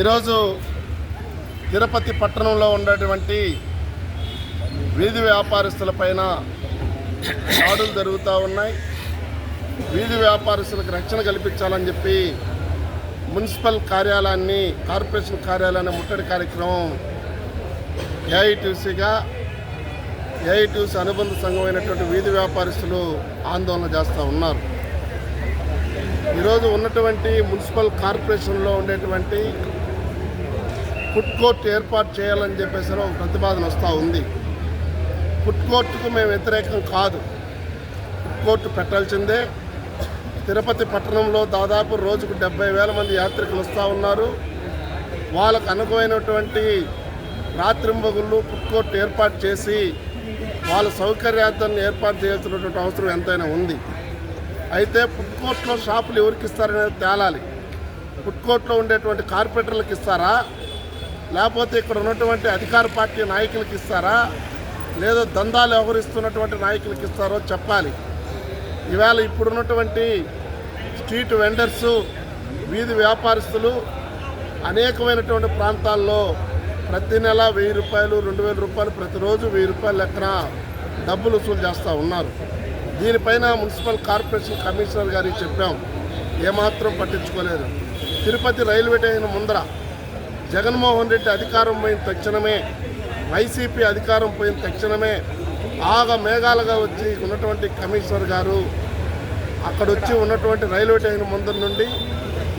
ఈరోజు తిరుపతి పట్టణంలో ఉన్నటువంటి వీధి వ్యాపారస్తులపైన దాడులు జరుగుతూ ఉన్నాయి. వీధి వ్యాపారస్తులకు రక్షణ కల్పించాలని చెప్పి మున్సిపల్ కార్యాలయాన్ని కార్పొరేషన్ కార్యాలయాన్ని ముట్టడి కార్యక్రమం ఏఐటీసీగా ఏఐటీసీ అనుబంధ సంఘం అయినటువంటి వీధి వ్యాపారస్తులు ఆందోళన చేస్తూ ఉన్నారు. ఈరోజు ఉన్నటువంటి మున్సిపల్ కార్పొరేషన్లో ఉండేటువంటి ఫుడ్ కోర్ట్ ఏర్పాటు చేయాలని చెప్పేసి ఒక ప్రతిపాదన వస్తూ ఉంది. ఫుడ్ కోర్టుకు మేము వ్యతిరేకం కాదు. ఫుడ్ కోర్టు పెట్టాల్సిందే. తిరుపతి పట్టణంలో దాదాపు రోజుకు డెబ్బై వేల మంది యాత్రికులు వస్తూ ఉన్నారు. వాళ్ళకు అనుగుణమైనటువంటి రాత్రింబగుళ్ళు ఫుడ్ కోర్టు ఏర్పాటు చేసి వాళ్ళ సౌకర్యార్థాన్ని ఏర్పాటు చేయాల్సినటువంటి అవసరం ఎంతైనా ఉంది. అయితే ఫుడ్ కోర్టులో షాపులు ఎవరికి ఇస్తారనేది తేలాలి. ఫుడ్ కోర్టులో ఉండేటువంటి కార్పొరేటర్లకు ఇస్తారా? లేకపోతే ఇక్కడ ఉన్నటువంటి అధికార పార్టీ నాయకులకు ఇస్తారా? లేదా దందాలు వ్యవహరిస్తున్నటువంటి నాయకులకు ఇస్తారో చెప్పాలి. ఇవాళ ఇప్పుడున్నటువంటి స్ట్రీట్ వెండర్స్ వీధి వ్యాపారస్తులు అనేకమైనటువంటి ప్రాంతాల్లో ప్రతి నెల వెయ్యి రూపాయలు రెండు వేల రూపాయలు ప్రతిరోజు వెయ్యి రూపాయల లెక్కన డబ్బులు వసూలు చేస్తూ ఉన్నారు. దీనిపైన మున్సిపల్ కార్పొరేషన్ కమిషనర్ గారికి చెప్పాం. ఏమాత్రం పట్టించుకోలేదు. తిరుపతి రైల్వే టైన్ ముందర జగన్మోహన్ రెడ్డి అధికారం పోయిన తక్షణమే వైసీపీ అధికారం పోయిన తక్షణమే ఆగ మేఘాలుగా వచ్చి ఉన్నటువంటి కమిషనర్ గారు అక్కడ వచ్చి ఉన్నటువంటి రైల్వే టైన్ ముందర నుండి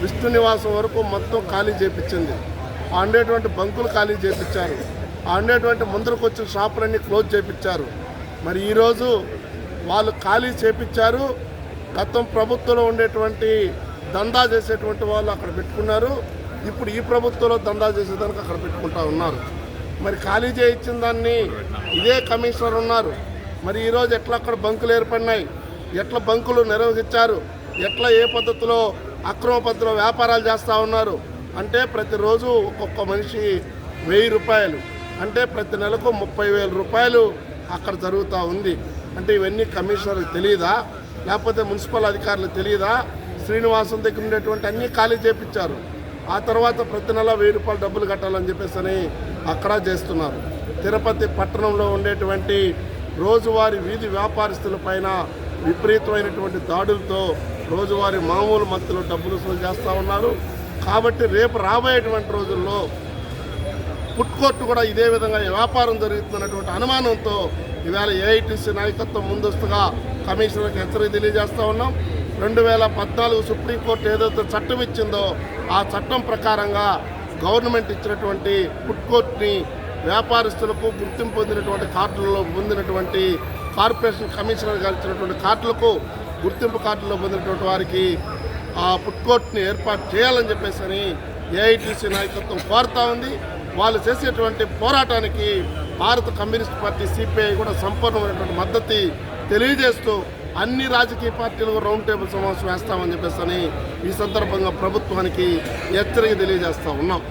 విష్ణు నివాసం వరకు మొత్తం ఖాళీ చేపించింది. ఆ ఉండేటువంటి బంకులు ఖాళీ చేపించారు. ఆ ఉండేటువంటి ముందరకు వచ్చిన షాపులన్నీ క్లోజ్ చేపించారు. మరి ఈరోజు వాళ్ళు ఖాళీ చేపించారు. గతం ప్రభుత్వంలో ఉండేటువంటి దందా చేసేటువంటి వాళ్ళు అక్కడ పెట్టుకున్నారు. ఇప్పుడు ఈ ప్రభుత్వంలో దందా చేసేదానికి అక్కడ పెట్టుకుంటా ఉన్నారు. మరి ఖాళీ చేయించిన దాన్ని ఇదే కమిషనర్ ఉన్నారు. మరి ఈరోజు ఎట్లా అక్కడ బంకులు ఏర్పడినాయి? ఎట్లా బంకులు నిర్వహించారు? ఎట్లా ఏ పద్ధతిలో అక్రమ పద్ధతిలో వ్యాపారాలు చేస్తూ ఉన్నారు? అంటే ప్రతిరోజు ఒక్కొక్క మనిషి వెయ్యి రూపాయలు. అంటే ప్రతి నెలకు ముప్పై వేల రూపాయలు అక్కడ జరుగుతూ ఉంది. అంటే ఇవన్నీ కమిషనర్కి తెలియదా లేకపోతే మున్సిపల్ అధికారులకు తెలియదా శ్రీనివాసం దగ్గర ఉండేటువంటి అన్నీ ఖాళీ చేపించారు. ఆ తర్వాత ప్రతి నెల వెయ్యి రూపాయలు డబ్బులు కట్టాలని చెప్పేసి అని అక్కడ చేస్తున్నారు. తిరుపతి పట్టణంలో ఉండేటువంటి రోజువారి వీధి వ్యాపారస్తుల పైన విపరీతమైనటువంటి దాడులతో రోజువారి మామూలు మత్తులో డబ్బులు వసూలు చేస్తూ ఉన్నారు. కాబట్టి రేపు రాబోయేటువంటి రోజుల్లో ఫుడ్ కోర్టు కూడా ఇదే విధంగా వ్యాపారం జరుగుతున్నటువంటి అనుమానంతో ఇవాళ ఏఐటీసీ నాయకత్వం ముందస్తుగా కమిషనర్కి హెచ్చరిక తెలియజేస్తూ ఉన్నాం. రెండు వేల పద్నాలుగు సుప్రీంకోర్టు ఏదైతే చట్టం ఇచ్చిందో ఆ చట్టం ప్రకారంగా గవర్నమెంట్ ఇచ్చినటువంటి ఫుడ్ కోర్ట్ని వ్యాపారస్తులకు గుర్తింపు పొందినటువంటి కార్డులలో పొందినటువంటి కార్పొరేషన్ కమిషనర్ గారు ఇచ్చినటువంటి కార్డులకు గుర్తింపు కార్డులో పొందినటువంటి వారికి ఆ ఫుడ్ కోర్ట్ని ఏర్పాటు చేయాలని చెప్పేసి ఏఐటీసీ నాయకత్వం కోరుతా ఉంది. వాళ్ళు చేసేటువంటి పోరాటానికి భారత కమ్యూనిస్ట్ పార్టీ సిపిఐ కూడా సంపూర్ణమైనటువంటి మద్దతు తెలియజేస్తూ అన్ని రాజకీయ పార్టీలు రౌండ్ టేబుల్ సమావేశం వేస్తామని చెప్పేసి ఈ సందర్భంగా ప్రభుత్వానికి హెచ్చరిక తెలియజేస్తా ఉన్నాం.